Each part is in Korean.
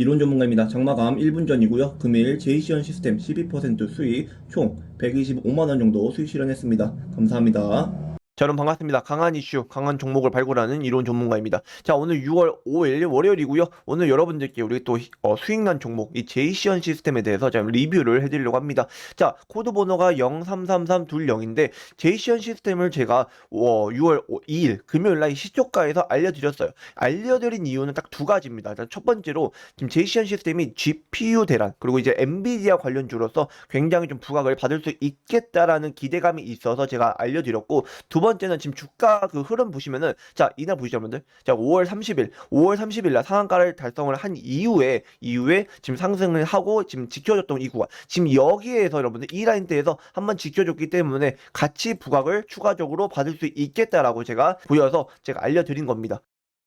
이론 전문가입니다. 장마감 1분 전이고요. 금일 제이시언 시스템 12% 수익 총 125만원 정도 수익 실현했습니다. 감사합니다. 자, 여러분 반갑습니다. 강한 이슈, 강한 종목을 발굴하는 이론 전문가입니다. 자, 오늘 6월 5일 월요일이고요. 오늘 여러분들께 우리 또 어, 수익난 종목, 이 제이시언 시스템에 대해서 좀 리뷰를 해드리려고 합니다. 자, 코드 번호가 033320인데 제이시언 시스템을 제가 어, 6월 2일 금요일 날 시초가에서 알려드렸어요. 알려드린 이유는 딱 두 가지입니다. 첫 번째로 지금 제이시언 시스템이 GPU 대란 그리고 이제 엔비디아 관련주로서 굉장히 좀 부각을 받을 수 있겠다라는 기대감이 있어서 제가 알려드렸고 두 번 째는 지금 주가 그 흐름 보시면은 자 이날 보시죠 여러분들 자 5월 30일 5월 30일 날 상한가를 달성을 한 이후에 이후에 지금 상승을 하고 지금 지켜줬던 이 구간 지금 여기에서 여러분들 이 라인대에서 한번 지켜줬기 때문에 같이 부각을 추가적으로 받을 수 있겠다라고 제가 보여서 제가 알려드린 겁니다.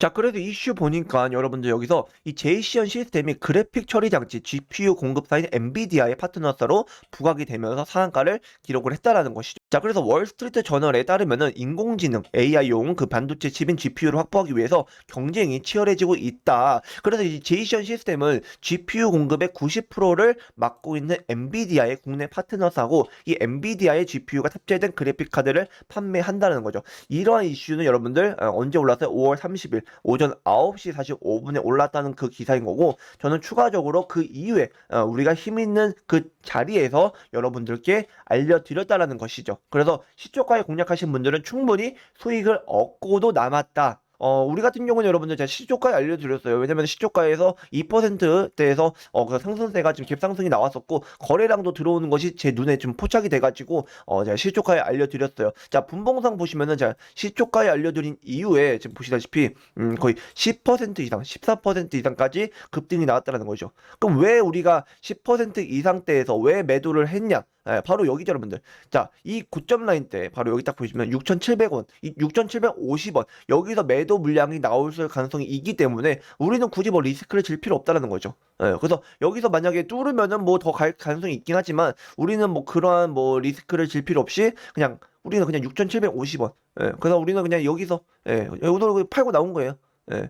자, 그래서 이슈 보니까 여러분들 여기서 이 제이시언 시스템이 그래픽 처리 장치 GPU 공급사인 엔비디아의 파트너사로 부각이 되면서 상한가를 기록을 했다라는 것이죠. 자, 그래서 월스트리트 저널에 따르면은 인공지능 AI용 그 반도체 칩인 GPU를 확보하기 위해서 경쟁이 치열해지고 있다. 그래서 이 제이시언 시스템은 GPU 공급의 90%를 맡고 있는 엔비디아의 국내 파트너사고 이 엔비디아의 GPU가 탑재된 그래픽 카드를 판매한다는 거죠. 이러한 이슈는 여러분들 어, 언제 올랐어요? 5월 30일 오전 9시 45분에 올랐다는 그 기사인 거고 저는 추가적으로 그 이후에 어, 우리가 힘 있는 그 자리에서 여러분들께 알려드렸다라는 것이죠. 그래서 시초가에 공략하신 분들은 충분히 수익을 얻고도 남았다. 어, 우리 같은 경우는 여러분들 제가 시초가에 알려드렸어요. 왜냐면 시초가에서 2%대에서 어, 그 상승세가 지금 갭상승이 나왔었고, 거래량도 들어오는 것이 제 눈에 좀 포착이 돼가지고, 어, 제가 시초가에 알려드렸어요. 자, 분봉상 보시면은 제가 시초가에 알려드린 이후에 지금 보시다시피, 음, 거의 10% 이상, 14% 이상까지 급등이 나왔다는 거죠. 그럼 왜 우리가 10% 이상대에서 왜 매도를 했냐? 예, 바로 여기죠, 여러분들. 자, 이 고점 라인 때 바로 여기 딱 보시면 6,700원, 이 6,750원 여기서 매도 물량이 나올 가능성이 있기 때문에 우리는 굳이 뭐 리스크를 질 필요 없다는 거죠. 예, 그래서 여기서 만약에 뚫으면은 뭐 더 갈 가능성이 있긴 하지만 우리는 뭐 그러한 뭐 리스크를 질 필요 없이 그냥 우리는 그냥 6,750원. 예, 그래서 우리는 그냥 여기서 예, 여기서 팔고 나온 거예요. 예.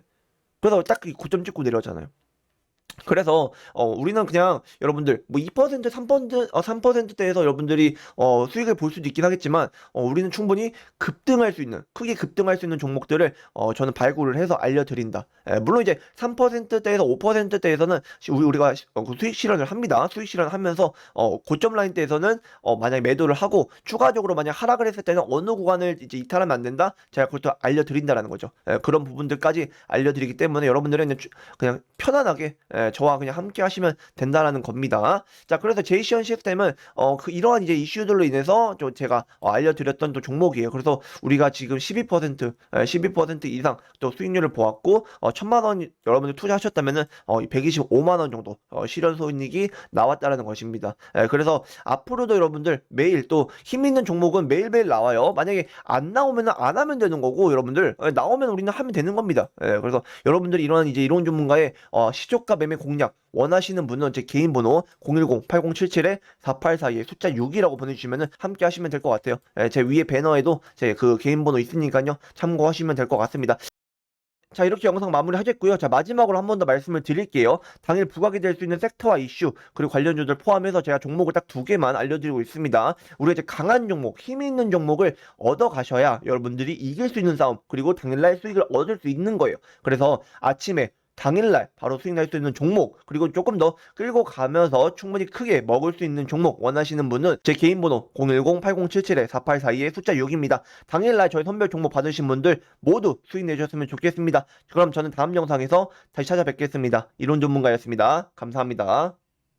그래서 딱이 고점 찍고 내려왔잖아요. 그래서 어 우리는 그냥 여러분들 뭐 2% 3% 어, 3%대에서 여러분들이 어 수익을 볼 수도 있긴 하겠지만 어 우리는 충분히 급등할 수 있는 크게 급등할 수 있는 종목들을 어 저는 발굴을 해서 알려드린다. 예, 물론 이제 3%대에서 5%대에서는 우리 우리가 시- 어, 그 수익 실현을 합니다. 수익 실현을 하면서 어 고점 라인 대에서는 어 만약에 매도를 하고 추가적으로 만약 하락을 했을 때는 어느 구간을 이제 이탈하면 안 된다. 제가 또 알려드린다라는 거죠. 예, 그런 부분들까지 알려드리기 때문에 여러분들은 그냥 편안하게 예, 저와 그냥 함께 하시면 된다라는 겁니다. 자, 그래서 제이시언 시스템은 어, 그 이러한 이제 이슈들로 인해서 좀 제가 어, 알려드렸던 또 종목이에요. 그래서 우리가 지금 12% 예, 12% 이상 또 수익률을 보았고 어, 천만 원 여러분들 투자하셨다면은 어, 125만 원 정도 어, 실현 손익이 나왔다라는 것입니다. 예, 그래서 앞으로도 여러분들 매일 또 힘 있는 종목은 매일매일 나와요. 만약에 안 나오면은 안 하면 되는 거고 여러분들 예, 나오면 우리는 하면 되는 겁니다. 예, 그래서 여러분들이 이러한 이제 이론 전문가의 어, 시초가 매매 공략 원하시는 분은 제 개인 번호 010-8077-4842에 숫자 6이라고 보내주시면 함께 하시면 될 것 같아요. 예, 제 위에 배너에도 제 그 개인 번호 있으니까요. 참고하시면 될 것 같습니다. 자, 이렇게 영상 마무리 하겠고요. 자, 마지막으로 한 번 더 말씀을 드릴게요. 당일 부각이 될 수 있는 섹터와 이슈, 그리고 관련주들 포함해서 제가 종목을 딱 두 개만 알려드리고 있습니다. 우리가 이제 강한 종목, 힘이 있는 종목을 얻어 가셔야 여러분들이 이길 수 있는 싸움, 그리고 당일날 수익을 얻을 수 있는 거예요. 그래서 아침에 당일날 바로 수익 날 수 있는 종목 그리고 조금 더 끌고 가면서 충분히 크게 먹을 수 있는 종목 원하시는 분은 제 개인 번호 010-8077-4842의 숫자 6입니다. 당일날 저희 선별 종목 받으신 분들 모두 수익 내주셨으면 좋겠습니다. 그럼 저는 다음 영상에서 다시 찾아뵙겠습니다. 이론 전문가였습니다. 감사합니다.